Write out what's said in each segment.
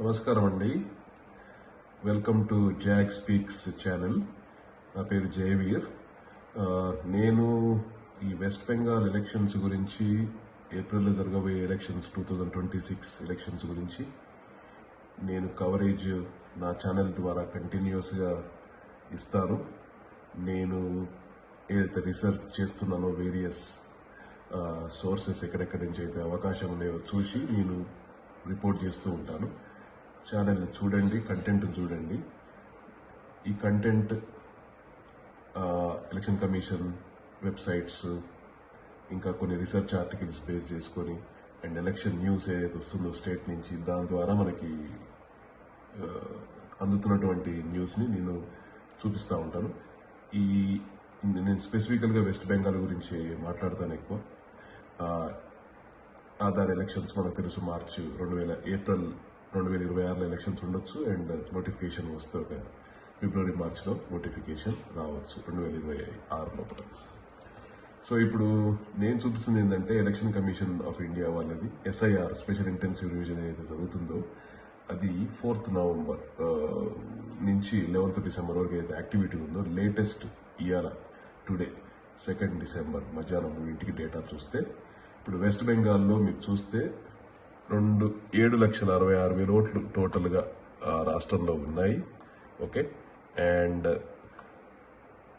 నమస్కారం అండి welcome to Jack speaks channel నా పేరు జయవీర్. నేను ఈ వెస్ట్ బెంగాల్ ఎలక్షన్స్ గురించి ఏప్రిల్లో జరగబోయే elections two thousand twenty six elections గురించి నేను కవరేజ్ నా ఛానల్ ద్వారా కంటిన్యూస్గా ఇస్తాను. నేను ఏదైతే రీసెర్చ్ చేస్తున్నానో వేరియస్ సోర్సెస్ ఎక్కడెక్కడి నుంచి అయితే అవకాశం ఉన్నాయో చూసి నేను రిపోర్ట్ చేస్తూ ఉంటాను. ఛానల్ని చూడండి కంటెంట్ చూడండి. ఈ కంటెంట్ ఎలక్షన్ కమిషన్ వెబ్సైట్స్ ఇంకా కొన్ని రీసెర్చ్ ఆర్టికల్స్ బేస్ చేసుకొని అండ్ ఎలక్షన్ న్యూస్ ఏదైతే వస్తుందో స్టేట్ నుంచి దాని ద్వారా మనకి అందుతున్నటువంటి న్యూస్ని నేను చూపిస్తూ ఉంటాను. ఈ నేను స్పెసిఫికల్గా వెస్ట్ బెంగాల్ గురించి మాట్లాడతాను ఎక్కువ. దాని ఆధార్ ఎలక్షన్స్ మనకు తెలుసు మార్చి రెండు వేల ఏప్రిల్ రెండు వేల ఇరవై ఆరులో ఎలక్షన్స్ ఉండొచ్చు అండ్ నోటిఫికేషన్ వస్తే ఒక ఫిబ్రవరి మార్చ్లో నోటిఫికేషన్ రావచ్చు రెండు వేల ఇరవై ఆరు లోపల. సో ఇప్పుడు నేను చూపిస్తుంది ఏంటంటే ఎలక్షన్ కమిషన్ ఆఫ్ ఇండియా వాళ్ళది. ఎస్ఐఆర్ స్పెషల్ ఇంటెన్సివ్ రివిజన్ ఏదైతే జరుగుతుందో అది ఫోర్త్ నవంబర్ నుంచి లెవెన్త్ డిసెంబర్ వరకు ఏదైతే యాక్టివిటీ ఉందో latest year today second December మధ్యాహ్నం ఇంటికి డేటా చూస్తే ఇప్పుడు వెస్ట్ బెంగాల్లో మీరు చూస్తే రెండు ఏడు లక్షల అరవై ఆరు వేల ఓట్లు టోటల్గా ఆ రాష్ట్రంలో ఉన్నాయి. Okay? And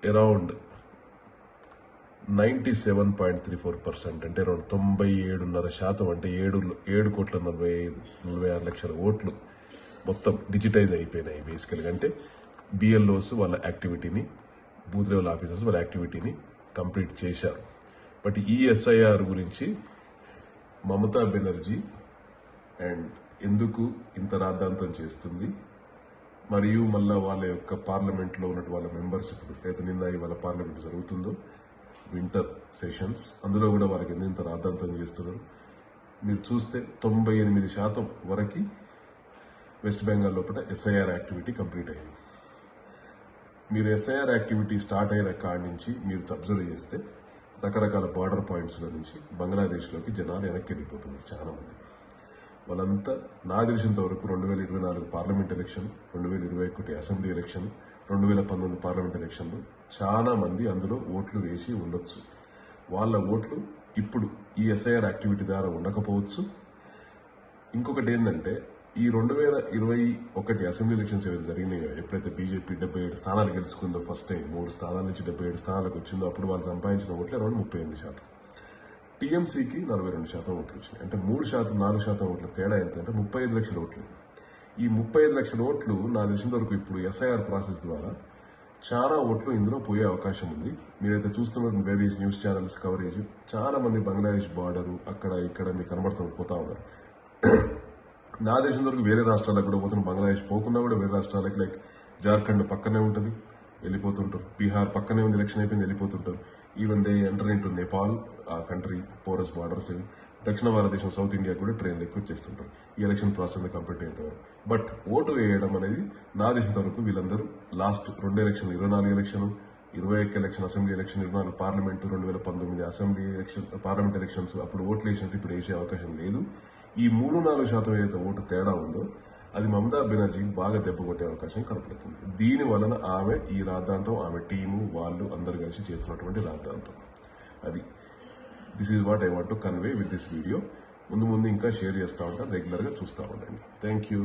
around ninety seven point three four percent అంటే రెండు తొంభై ఏడున్నర శాతం అంటే ఏడు ఏడు కోట్ల నలభై ఐదు నలభై ఆరు లక్షల ఓట్లు మొత్తం డిజిటైజ్ అయిపోయినాయి బేసికల్గా అంటే బిఎల్ఓస్ వాళ్ళ యాక్టివిటీని బూత్ లెవెల్ ఆఫీసర్స్ వాళ్ళ యాక్టివిటీని కంప్లీట్ చేశారు. బట్ ఈ ఎస్ఐఆర్ గురించి మమతా బెనర్జీ అండ్ ఎందుకు ఇంత రాద్ధాంతం చేస్తుంది? మరియు మళ్ళా వాళ్ళ యొక్క పార్లమెంట్లో ఉన్నట్టు వాళ్ళ మెంబర్స్ ఇప్పుడు అయితే నిన్న ఇవాళ పార్లమెంట్ జరుగుతుందో? Winter sessions. అందులో కూడా వాళ్ళకి ఎందుకు ఇంత రాద్ధాంతం చేస్తున్నారు? మీరు చూస్తే తొంభై ఎనిమిది శాతం వరకు వెస్ట్ బెంగాల్ లోపల ఎస్ఐఆర్ యాక్టివిటీ కంప్లీట్ అయింది. మీరు ఎస్ఐఆర్ యాక్టివిటీ స్టార్ట్ అయిన కాడి నుంచి మీరు అబ్జర్వ్ చేస్తే రకరకాల బార్డర్ పాయింట్స్లో నుంచి బంగ్లాదేశ్లోకి జనాలు వెనక్కి వెళ్ళిపోతున్నారు చాలా మంది వాళ్ళంతా నా తెలిసినంత వరకు రెండు వేల ఇరవై నాలుగు పార్లమెంట్ ఎలక్షన్ రెండు వేల ఇరవై ఒకటి అసెంబ్లీ ఎలక్షన్ రెండు వేల పంతొమ్మిది పార్లమెంట్ ఎలక్షన్లు చాలా మంది అందులో ఓట్లు వేసి ఉండొచ్చు. వాళ్ళ ఓట్లు ఇప్పుడు ఈ ఎస్ఐఆర్ యాక్టివిటీ ద్వారా ఉండకపోవచ్చు. ఇంకొకటి ఏంటంటే ఈ రెండు వేల ఇరవై ఒకటి అసెంబ్లీ ఎలక్షన్స్ ఏవైతే జరిగినాయో ఎప్పుడైతే బీజేపీ డెబ్బై ఏడు స్థానాలు గెలుచుకుందో ఫస్ట్ టైం మూడు స్థానాల నుంచి డెబ్బై ఏడు స్థానాలకు వచ్చిందో అప్పుడు వాళ్ళు సంపాదించిన ఓట్లు అరౌండ్ ముప్పై ఎనిమిది శాతం. టీఎంసీకి నలభై రెండు శాతం ఓట్లు వచ్చినాయి అంటే మూడు శాతం నాలుగు శాతం ఓట్ల తేడా ఎంత అంటే ముప్పై ఐదు లక్షల ఓట్లు. ఈ ముప్పై ఐదు లక్షల ఓట్లు నా తెలిసిన వరకు ఇప్పుడు ఎస్ఐఆర్ ప్రాసెస్ ద్వారా చాలా ఓట్లు ఇందులో పోయే అవకాశం ఉంది. మీరైతే చూస్తున్న వేరియస్ న్యూస్ ఛానల్స్ కవరేజ్ చాలా మంది బంగ్లాదేశ్ బార్డరు అక్కడ ఇక్కడ మీకు కనబడుతూ పోతా ఉన్నారు. నా దేశం వరకు వేరే రాష్ట్రాలకు కూడా పోతున్న బంగ్లాదేశ్ పోకుండా కూడా వేరే రాష్ట్రాలకి లైక్ జార్ఖండ్ పక్కనే ఉంటుంది వెళ్ళిపోతుంటారు. బీహార్ పక్కనే ఉంది ఎలక్షన్ అయిపోయింది వెళ్ళిపోతుంటారు. Even they enter into Nepal ఆ కంట్రీ పోరస్ బార్డర్స్ దక్షిణ భారతదేశం సౌత్ ఇండియా కూడా ట్రైన్లు ఎక్కువ చేస్తుంటారు. ఈ ఎలక్షన్ ప్రాసెస్ కంప్లీట్ అవుతారు బట్ ఓటు వేయడం అనేది నా దేశం వరకు వీళ్ళందరూ లాస్ట్ రెండు ఎలక్షన్ ఇరవై నాలుగు ఎలక్షన్ ఇరవై ఒక్క ఎలక్షన్ అసెంబ్లీ ఎలక్షన్ ఇరవై నాలుగు పార్లమెంట్ రెండు వేల పంతొమ్మిది అసెంబ్లీ ఎలక్షన్ పార్లమెంట్ ఎలక్షన్స్ అప్పుడు ఓట్లు వేసినట్టు ఇప్పుడు వేసే అవకాశం లేదు. ఈ మూడు నాలుగు శాతం ఏదైతే ఓటు తేడా ఉందో అది మమతా బెనర్జీకి బాగా దెబ్బ కొట్టే అవకాశం కనపడుతుంది. దీని వలన ఆమె ఈ రాద్ధాంతం ఆమె టీము వాళ్ళు అందరు కలిసి చేస్తున్నటువంటి రాద్ధాంతం. అది. This is what I want to convey with this video ముందు ముందు ఇంకా షేర్ చేస్తూ ఉంటాను రెగ్యులర్గా చూస్తూ ఉండండి. Thank you